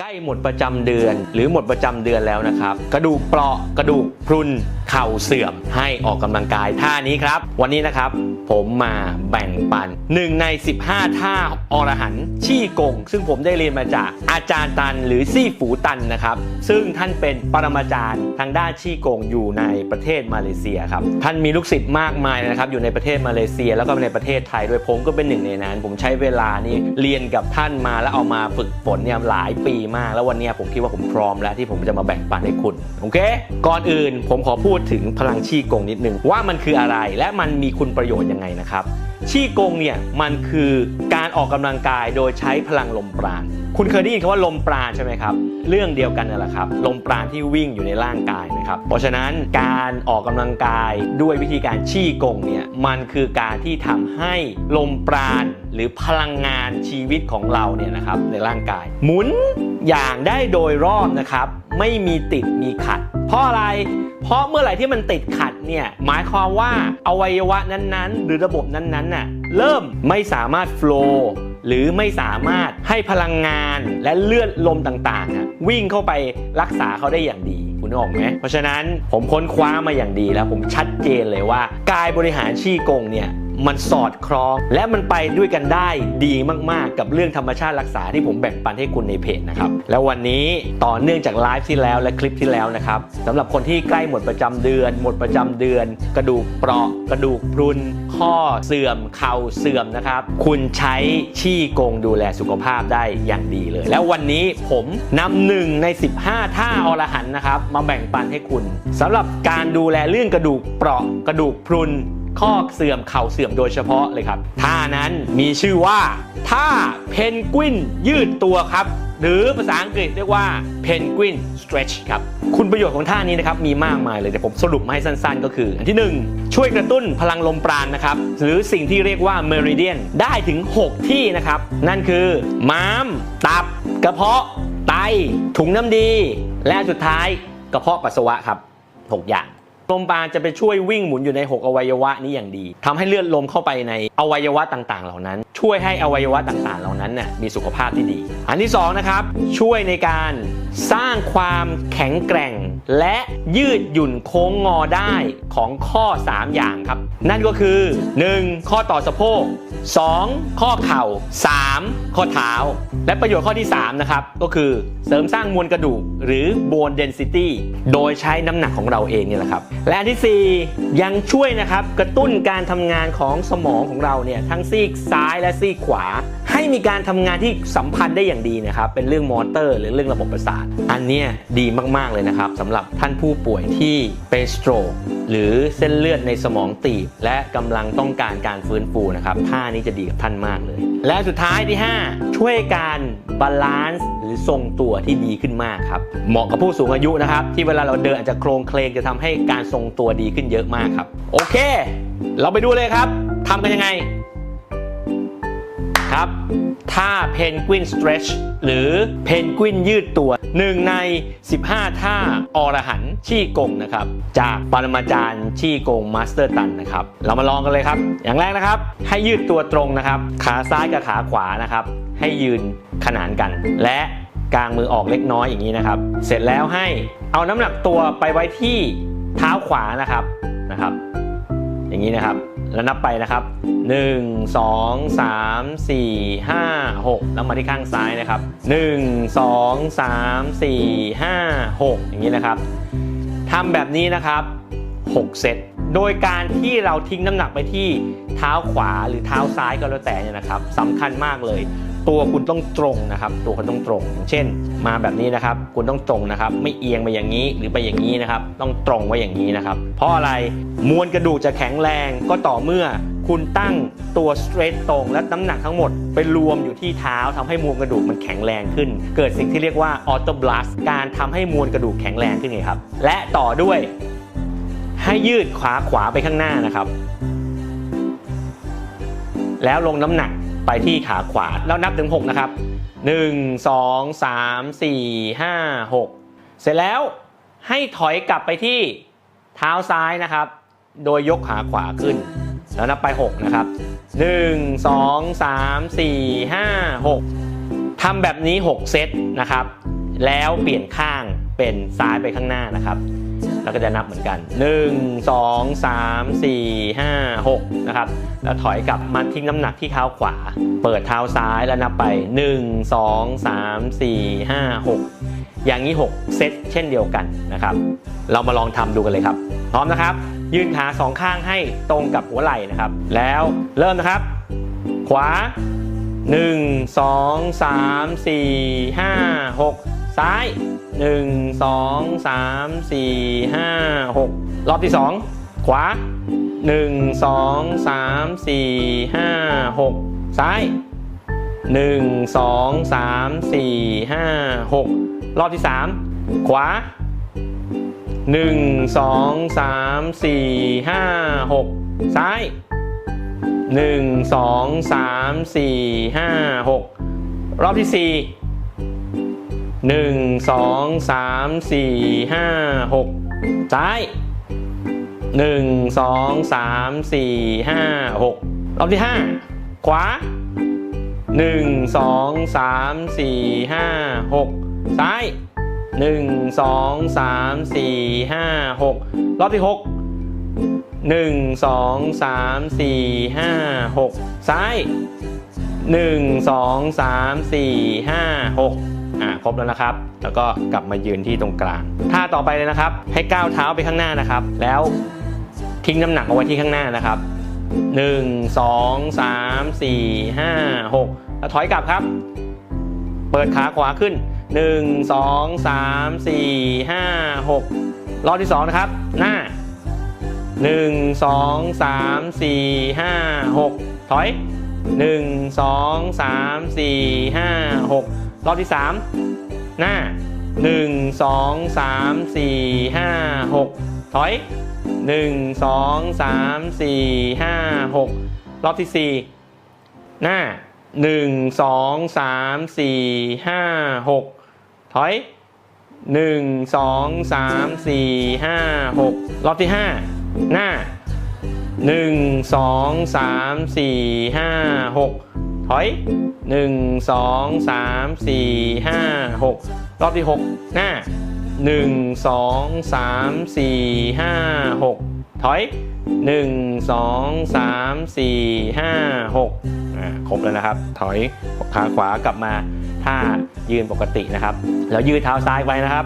ใกล้หมดประจำเดือน หรือหมดประจำเดือนแล้วนะครับ กระดูกเปราะกระดูกพรุนเข่าเสื่อมให้ออกกำลังกายท่านี้ครับ วันนี้นะครับผมมาแบ่งปันหนึ่งใน 15 ท่าอรหันชี่กง ซึ่งผมได้เรียนมาจากอาจารย์ตันหรือซี่ฝูตันนะครับ ซึ่งท่านเป็นปรมาจารย์ทางด้านชี่กงอยู่ในประเทศมาเลเซียครับ ท่านมีลูกศิษย์มากมายนะครับ อยู่ในประเทศมาเลเซีย แล้วก็ในประเทศไทยด้วยผมก็เป็นหนึ่งในนั้น ผมใช้เวลานี่เรียนกับท่านมาแล้วเอามาฝึกฝนเนี่ยหลายปีมาก แล้ววันนี้ผมคิดว่าผมพร้อมแล้วที่ผมจะมาแบ่งปันให้คุณโอเค ก่อนอื่นผมขอพูดูดถึงพลังชีกงนิดนึงว่ามันคืออะไรและมันมีคุณประโยชน์ยังไงนะครับ ชี่กงเนี่ยมันคือการออกกำลังกายโดยใช้พลังลมปราณ คุณเคยได้ยินคำว่าลมปราณใช่ไหมครับ เรื่องเดียวกันนั่นแหละครับ ลมปราณที่วิ่งอยู่ในร่างกายนะครับ เพราะฉะนั้นการออกกำลังกายด้วยวิธีการชี่กงเนี่ยมันคือการที่ทำให้ลมปราณหรือพลังงานชีวิตของเราเนี่ยนะครับในร่างกาย หมุนอย่างได้โดยรอบนะครับ ไม่มีติดมีขัด เพราะอะไร เพราะเมื่อไหร่ที่มันติดขัด เนี่ยหมายความว่าอวัยวะนั้นๆ หรือระบบนั้นๆน่ะเริ่มไม่สามารถโฟลว์หรือไม่สามารถให้พลังงานและเลือดลมต่างๆอะวิ่งเข้าไปรักษาเขาได้อย่างดีคุณออกไหมเพราะฉะนั้นผมค้นคว้ามาอย่างดีแล้วผมชัดเจนเลยว่า การบริหารชีกงเนี่ย มันสอดคล้อง และมันไปด้วยกันได้ดีมากๆ กับเรื่องธรรมชาติรักษาที่ผมแบ่งปันให้คุณในเพจนะครับ แล้ววันนี้ต่อเนื่องจากไลฟ์ที่แล้วและคลิปที่แล้วนะครับสำหรับคนที่ใกล้หมดประจำเดือน หมดประจำเดือน กระดูกเปราะ กระดูกพรุน ข้อเสื่อม เข่าเสื่อมนะครับ คุณใช้ชี่กงดูแลสุขภาพได้อย่างดีเลย แล้ววันนี้ผมนำหนึ่งใน 15 ท่าอรหันนะครับ มาแบ่งปันให้คุณสำหรับการดูแลเรื่องกระดูกเปราะ กระดูกพรุน ข้อเสื่อมเข่าเสื่อมโดยเฉพาะเลยครับ ท่านั้นมีชื่อว่าท่าเพนกวินยืดตัวครับหรือภาษาอังกฤษเรียกว่า penguin stretch ครับ คุณประโยชน์ของท่านี้นะครับมีมากมายเลยแต่ผมสรุปมาให้สั้นๆ ก็คือ อันที่ 1 ช่วยกระตุ้นพลังลมปราณนะครับ หรือสิ่งที่เรียกว่า meridian ได้ถึง 6 ที่นะครับ นั่นคือ ม้าม ตับ กระเพาะ ไต ถุงน้ำดี และสุดท้ายกระเพาะปัสสาวะครับ 6 อย่าง ลมปรานจะไปช่วยวิ่งหมุนอยู่ใน 6 อวัยวะนี้อย่างดีทำให้เลือดลมเข้าไปในอวัยวะต่างๆ เหล่านั้น ช่วยให้อวัยวะต่างๆ เหล่านั้นน่ะมีสุขภาพที่ดี อันที่2นะครับช่วยในการสร้างความแข็งแกร่ง และยืดหยุ่นโค้งงอได้ของข้อ 3 อย่างครับ นั่นก็คือ 1. ข้อต่อสะโพก 2. ข้อเข่า 3. ข้อเท้า และประโยชน์ข้อที่ 3 นะครับ ก็คือเสริมสร้างมวลกระดูก หรือ bone density โดยใช้น้ำหนักของเราเองเนี่แหละครับ และอันที่ 4 ยังช่วยนะครับกระตุ้นการทำงานของสมองของเราเนี่ยทั้งซีกซ้ายและซีกขวา ให้มีการทำงานที่สัมพันธ์ได้อย่างดีนะครับ เป็นเรื่องมอเตอร์หรือเรื่องระบบประสาท อันเนี้ยดีมาก ๆ เลยนะครับสำหรับท่านผู้ป่วยที่เป็นสโตรกหรือเส้นเลือดในสมองตีบ และกำลังต้องการการฟื้นฟูนะครับท่านี้จะดีกับท่านมากเลย และสุดท้ายที่ 5 ช่วยการบาลานซ์หรือทรงตัวที่ดีขึ้นมากครับเหมาะกับผู้สูงอายุนะครับที่เวลาเราเดินอาจจะโครงเคลงจะทำให้การทรงตัวดีขึ้นเยอะมากครับ โอเค เราไปดูเลยครับทำกันยังไง ครับ ท่า Penguin Stretch หรือ Penguin ยืดตัว1ใน 15 ท่าอรหันชี่กงนะครับ จากปรมาจารย์ชี่กงมาสเตอร์ตันนะครับ เรามาลองกันเลยครับ อย่างแรกนะครับ ให้ยืดตัวตรงนะครับ ขาซ้ายกับขาขวานะครับ ให้ยืนขนานกัน และกางมือออกเล็กน้อยอย่างนี้นะครับ เสร็จแล้วให้เอาน้ำหนักตัวไปไว้ที่เท้าขวานะครับนะครับ อย่างนี้นะครับ แล้วนับไปนะครับ 1 2 3 4 5 6 แล้วมาที่ข้างซ้ายนะครับ 1 2 3 4 5 6 อย่างนี้นะครับทำแบบนี้นะครับ 6 เซตโดยการที่เราทิ้งน้ำหนักไปที่เท้าขวาหรือเท้าซ้ายก็แล้วแต่เนี่ยนะครับสำคัญมากเลย ตัวคุณต้องตรงนะครับ ตัวคุณต้องตรง เช่น มาแบบนี้นะครับ คุณต้องตรงนะครับ ไม่เอียงไปอย่างนี้หรือไปอย่างนี้นะครับ ต้องตรงไว้อย่างนี้นะครับ เพราะอะไรมวลกระดูกจะแข็งแรงก็ต่อเมื่อคุณตั้งตัว straight ตรงและน้ำหนักทั้งหมด ไปรวมอยู่ที่เท้าทำให้มวลกระดูกมันแข็งแรงขึ้น เกิดสิ่งที่เรียกว่า autoblast การทำให้มวลกระดูกแข็งแรงขึ้นไงครับ และต่อด้วย ให้ยืดขาขวาไปข้างหน้านะครับ แล้วลงน้ำหนัก ไปที่ขาขวาแล้วนับถึง 6 นะครับ 1 2 3 4 5 6 เสร็จแล้วให้ถอยกลับไปที่เท้าซ้ายนะครับ โดยยกขาขวาขึ้น แล้วนับไป 6 นะครับ 1 2 3 4 5 6ทำแบบนี้ 6 เซตนะครับ แล้วเปลี่ยนข้างเป็นซ้ายไปข้างหน้านะครับ แล้วก็จะนับเหมือนกัน 1 2 3 4 5 6นะครับแล้วถอยกลับมาทิ้งน้ำหนักที่เท้าขวา เปิดเท้าซ้ายแล้วนับไป 1 2 3 4 5 6 อย่างนี้ 6 เซตเช่นเดียวกันนะครับ เรามาลองทำดูกันเลยครับ พร้อมนะครับ ยืนขาสองข้างให้ตรงกับหัวไหล่นะครับ แล้วเริ่มนะครับ ขวา 1 2 3 4 5 6 ซ้าย 1 2 3 4 5 6 รอบที่ 2 ขวา 1 2 3 4 5 6 ซ้าย 1 2 3 4 5 6 รอบที่ 3 ขวา 1 2 3 4 5 6 ซ้าย 1 2 3 4 5 6 รอบที่ 4 1 2 3 4 5 6ซ้าย1 2 3 4 5 6รอบที่5ขวา1 2 3 4 5 6ซ้าย1 2 3 4 5 6รอบที่6 1 2 3 4 5 6ซ้าย1 2 3 4 5 6 อ่าครบแล้วนะครับ แล้วก็กลับมายืนที่ตรงกลางท่าต่อไปเลยนะครับ ให้ก้าวเท้าไปข้างหน้านะครับ แล้วทิ้งน้ำหนักเอาไว้ที่ข้างหน้านะครับ 1 2 3 4 5 6แล้วถอยกลับครับ เปิดขาขวาขึ้น 1 2 3 4 5 6รอบที่ 2 นะครับ หน้า 1 2 3 4 5 6 ถอย 1 2 3 4 5 6 รอบที่ 3 หน้า 1 2 3 4 5 6 ถอย 1 2 3 4 5 6 รอบที่ 4 หน้า 1 2 3 4 5 6 ถอย 1 2 3 4 5 6 รอบที่ 5 หน้า 1 2 3 4 5 6 ถอย 1 2 3 4 5 6 รอบที่ 6 หน้า 1 2 3 4 5 6 ถอย 1 2 3 4 5 6อ่าครบแล้วนะครับ ถอยขาขวากลับมาท่ายืนปกตินะครับ แล้วยืดเท้าซ้ายไว้นะครับ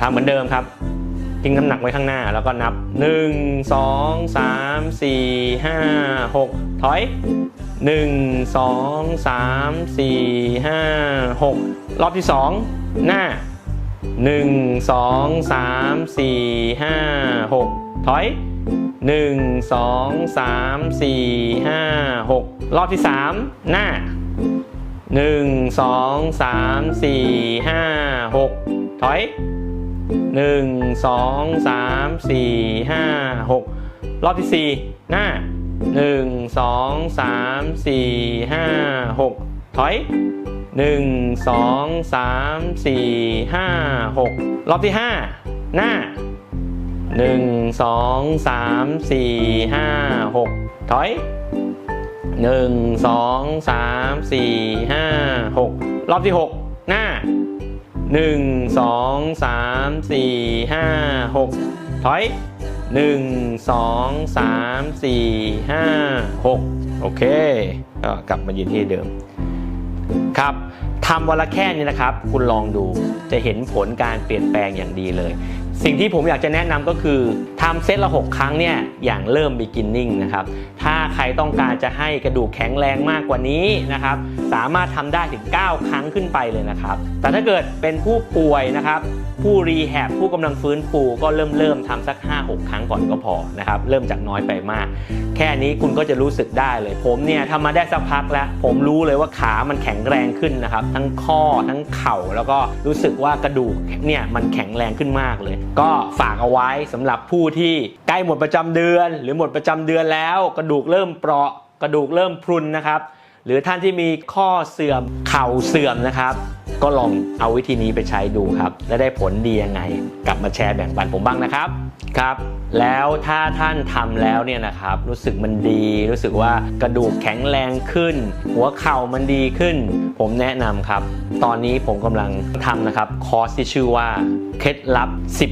ทำเหมือนเดิมครับทิ้งน้ำหนักไว้ข้างหน้าแล้วก็นับ 1 2 3 4 5 6 ถอย 1 2 3 4 5 6รอบที่ห้า1 2 3 4 5 6ถอย1 2 3 4 5 6รอบที่ห้า1 2 3 4 5 6ถอยหนึ่งสองสามสี่ห้าหกรอบที่สี่หน้าหนึ่งสองสามสี่ห้าหกถอยหนึ่งสองสามสี่ห้าหกรอบที่ห้าหน้า หนึ่งสองสามสี่ห้าหกถอยหนึ่งสองสามสี่ห้าหกรอบที่หกหน้าหนึ่งสองสามสี่ห้าหกถอยหนึ่งสองสามสี่ห้าหกถอย โอเคก็กลับมายืนที่เดิมครับทำวันละแค่นี้นะครับ คุณลองดูจะเห็นผลการเปลี่ยนแปลงอย่างดีเลย สิ่งที่ผมอยากจะแนะนำก็คือทำเซตละ 6 ครั้งเนี่ยอย่างเริ่ม beginning นะครับ ถ้า ใครต้องการจะให้กระดูกแข็งแรงมากกว่านี้นะครับ สามารถทำได้ถึง 9 ครั้งขึ้นไปเลยนะครับ แต่ถ้าเกิดเป็นผู้ป่วยนะครับ ผู้รีแฮบผู้กำลังฟื้นฟูก็เริ่มเริ่มทำสัก 5-6 ครั้งก่อนก็พอนะครับ เริ่มจากน้อยไปมาก แค่นี้คุณก็จะรู้สึกได้เลย ผมเนี่ยทำมาได้สักพักแล้ว ผมรู้เลยว่าขามันแข็งแรงขึ้นนะครับ ทั้งข้อทั้งเข่าแล้วก็รู้สึกว่ากระดูกเนี่ยมันแข็งแรงขึ้นมากเลย ก็ฝากเอาไว้สำหรับผู้ที่ใกล้หมดประจำเดือน หรือหมดประจำเดือนแล้วกระดูกเริ่มเปราะกระดูกเริ่มพรุนนะครับ หรือท่านที่มีข้อเสื่อมเข่าเสื่อมนะครับ ก็ลองเอาวิธีนี้ไปใช้ดูครับ และได้ผลดียังไง กลับมาแชร์แบ่งปันผมบ้างนะครับครับ แล้วถ้าท่านทำแล้วเนี่ยนะครับรู้สึกมันดี รู้สึกว่ากระดูกแข็งแรงขึ้น หัวเข่ามันดีขึ้น ผมแนะนำครับ ตอนนี้ผมกำลังทำนะครับคอร์สที่ชื่อว่าเคล็ดลับ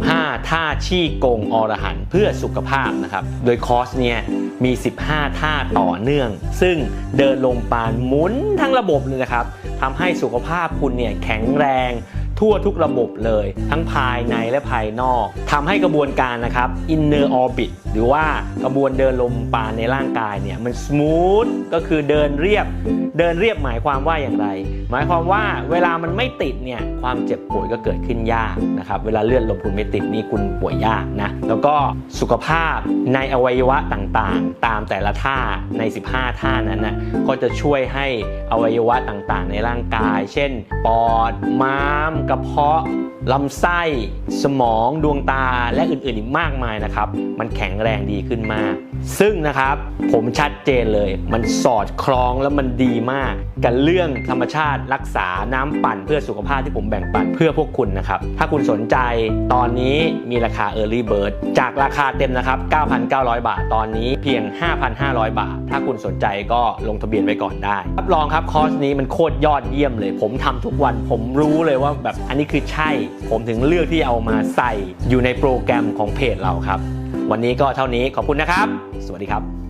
15 ท่าชี้กงอรหันเพื่อสุขภาพนะครับ โดยคอร์สเนี่ยมี 15 ท่าต่อเนื่อง ซึ่งเดินลงปานหมุนทั้งระบบเลยนะครับ ทำให้สุขภาพคุณเนี่ยแข็งแรงทั่วทุกระบบเลย ทั้งภายในและภายนอกทำให้กระบวนการนะครับ inner orbit หรือว่ากระบวนเดินลมปานในร่างกายเนี่ยมัน smooth ก็คือเดินเรียบ เดินเรียบหมายความว่าอย่างไร หมายความว่าเวลามันไม่ติดเนี่ยความเจ็บป่วยก็เกิดขึ้นยากนะครับเวลาเลือดลมคุณไม่ติดนี่คุณป่วยยากนะแล้วก็สุขภาพในอวัยวะต่างๆ ตามแต่ละท่าใน 15 ท่านั้นนะก็จะช่วยให้อวัยวะต่างๆ ในร่างกาย เช่น ปอด ม้าม กระเพาะลำไส้ สมอง ดวงตา และอื่นๆ อีกมากมายนะครับ มันแข็งแรงดีขึ้นมาก ซึ่งนะครับผมชัดเจนเลย มันสอดคล้องแล้วมันดีมาก กับเรื่องธรรมชาติรักษาน้ำปั่นเพื่อสุขภาพที่ผมแบ่งปันเพื่อพวกคุณนะครับ ถ้าคุณสนใจตอนนี้มีราคา Early Bird จากราคาเต็มนะครับ 9,900 บาท ตอนนี้เพียง 5,500 บาท ถ้าคุณสนใจก็ลงทะเบียนไว้ก่อนได้รับรองครับคอร์สนี้มันโคตรยอดเยี่ยมเลย ผมทำทุกวันผมรู้เลยว่าแบบอันนี้คือใช่ ผมถึงเลือกที่เอามาใส่อยู่ในโปรแกรมของเพจเราครับ วันนี้ก็เท่านี้ขอบคุณนะครับ สวัสดีครับ